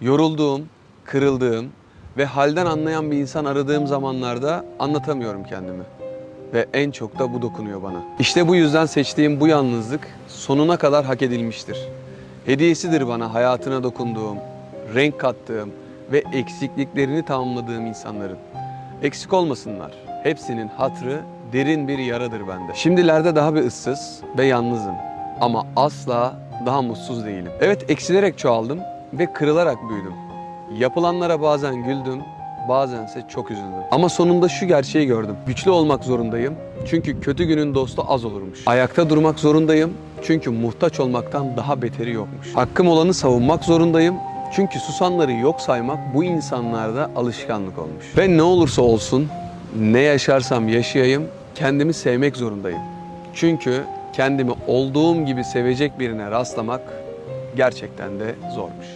Yorulduğum, kırıldığım ve halden anlayan bir insan aradığım zamanlarda anlatamıyorum kendimi. Ve en çok da bu dokunuyor bana. İşte bu yüzden seçtiğim bu yalnızlık sonuna kadar hak edilmiştir. Hediyesidir bana hayatına dokunduğum, renk kattığım ve eksikliklerini tamamladığım insanların. Eksik olmasınlar. Hepsinin hatrı derin bir yaradır bende. Şimdilerde daha bir ıssız ve yalnızım. Ama asla daha mutsuz değilim. Evet eksilerek çoğaldım ve kırılarak büyüdüm. Yapılanlara bazen güldüm, bazense çok üzüldüm. Ama sonunda şu gerçeği gördüm. Güçlü olmak zorundayım. Çünkü kötü günün dostu az olurmuş. Ayakta durmak zorundayım. Çünkü muhtaç olmaktan daha beteri yokmuş. Hakkım olanı savunmak zorundayım. Çünkü susanları yok saymak bu insanlarda alışkanlık olmuş. Ve ne olursa olsun, ne yaşarsam yaşayayım, kendimi sevmek zorundayım. Çünkü kendimi olduğum gibi sevecek birine rastlamak gerçekten de zormuş.